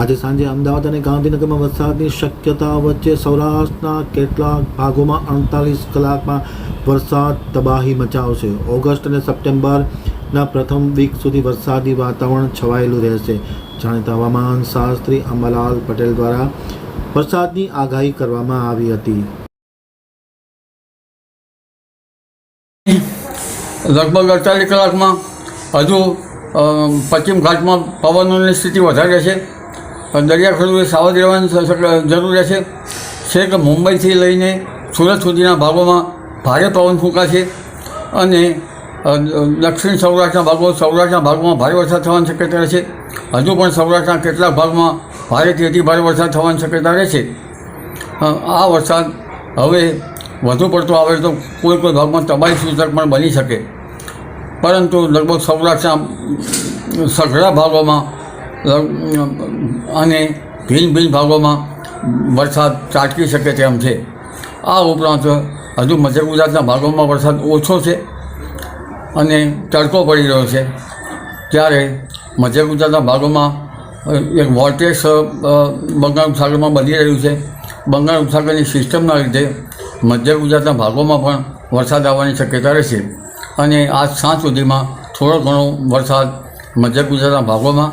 આજે સાંજે અમદાવાદ અને ગાંધીનગરમાં વરસાદની શક્યતા વચ્ચે સૌરાષ્ટ્રના કેટલાક ભાગોમાં અડતાલીસ કલાકમાં વરસાદ તબાહી મચાવશે. ઓગસ્ટ અને સપ્ટેમ્બરના પ્રથમ વીક સુધી વરસાદી વાતાવરણ છવાયેલું રહેશે. જાણીતા હવામાન શાસ્ત્રી અંબાલાલ પટેલ દ્વારા વરસાદની આગાહી કરવામાં આવી હતી. લગભગ અડતાલીસ કલાકમાં હજુ પશ્ચિમ ઘાટમાં પવનોની સ્થિતિ વધારે છે. દરિયાખેડૂએ સાવધ રહેવાની જરૂર રહેશે. છેક મુંબઈથી લઈને સુરત સુધીના ભાગોમાં ભારે પવન ફૂંકાશે અને દક્ષિણ સૌરાષ્ટ્રના ભાગો સૌરાષ્ટ્રના ભાગોમાં ભારે વરસાદ થવાની શક્યતા રહેશે. હજુ પણ સૌરાષ્ટ્રના કેટલાક ભાગમાં ભારેથી અતિ ભારે વરસાદ થવાની શક્યતા રહેશે. આ વરસાદ હવે વધુ પડતો આવે તો કોઈ કોઈ ભાગમાં તબાહી સૂચક પણ બની શકે. પરંતુ લગભગ સૌરાષ્ટ્રના સઘળા ભાગોમાં અને ભિન્ન ભિન્ન ભાગોમાં વરસાદ ત્રાટકી શકે તેમ છે. આ ઉપરાંત હજુ મધ્ય ગુજરાતના ભાગોમાં વરસાદ ઓછો છે અને તડકો પડી રહ્યો છે. ત્યારે મધ્ય ગુજરાતના ભાગોમાં એક વોલ્ટેજ બંગાળ ઉપસાગરમાં બની રહ્યું છે. બંગાળ ઉપસાગરની સિસ્ટમના લીધે મધ્ય ગુજરાતના ભાગોમાં પણ વરસાદ આવવાની શક્યતા રહેશે. અને આજ સાંજ સુધીમાં થોડો ઘણો વરસાદ મધ્ય ગુજરાતના ભાગોમાં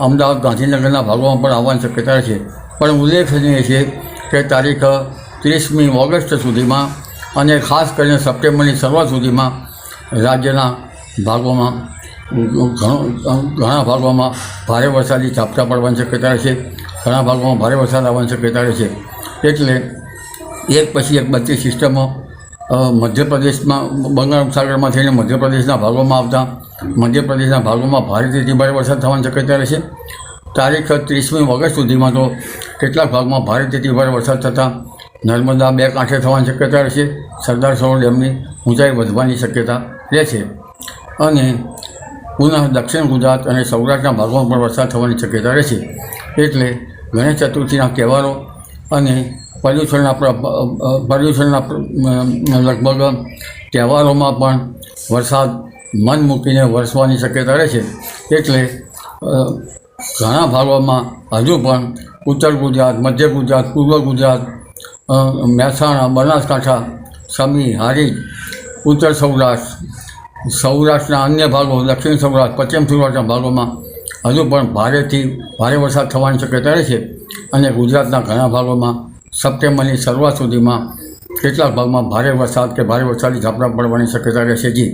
અમદાવાદ ગાંધીનગરના ભાગોમાં પણ આવવાની શક્યતા છે. પણ ઉલ્લેખનીય છે કે તારીખ ત્રીસમી ઓગસ્ટ સુધીમાં અને ખાસ કરીને સપ્ટેમ્બરની શરૂઆત સુધીમાં રાજ્યના ભાગોમાં, ઘણો ભાગોમાં ભારે વરસાદી ઝાપટા પડવાની શક્યતા છે. ઘણા ભાગોમાં ભારે વરસાદ આવવાની શક્યતા રહેશે એટલે એક પછી એક બધી સિસ્ટમો મધ્યપ્રદેશમાં, બંગાળ ઉપસાગરમાં થઈને મધ્યપ્રદેશના ભાગોમાં આવતા મધ્યપ્રદેશના ભાગોમાં ભારેથી ભારે વરસાદ થવાની શક્યતા રહેશે. તારીખ ત્રીસમી ઓગસ્ટ સુધીમાં તો કેટલાક ભાગમાં ભારેથી ભારે વરસાદ થતાં નર્મદા બે કાંઠે થવાની શક્યતા રહેશે. સરદાર સરોવર ડેમની ઊંચાઈ વધવાની શક્યતા રહેશે. અને પુનઃ દક્ષિણ ગુજરાત અને સૌરાષ્ટ્રના ભાગોમાં પણ વરસાદ થવાની શક્યતા રહેશે. એટલે ગણેશ ચતુર્થીના તહેવારો અને પર્યુષણના પ્રદૂષણના લગભગ તહેવારોમાં પણ વરસાદ મન મૂકીને વરસવાની શક્યતા રહેશે એટલે ઘણા ભાગોમાં હજુ પણ ઉત્તર ગુજરાત, મધ્ય ગુજરાત, પૂર્વ ગુજરાત મહેસાણા, બનાસકાંઠા, સમી હારી ઉત્તર સૌરાષ્ટ્ર, સૌરાષ્ટ્રના અન્ય ભાગો, દક્ષિણ સૌરાષ્ટ્ર, પશ્ચિમ સૌરાષ્ટ્રના ભાગોમાં હજુ પણ ભારેથી ભારે વરસાદ થવાની શક્યતા રહેશે અને ગુજરાતના ઘણા ભાગોમાં સપ્ટેમ્બરની શરૂઆત સુધીમાં કેટલાક ભાગમાં ભારે વરસાદ કે ભારે વરસાદી ઝાપટા પડવાની શક્યતા રહેશે જી.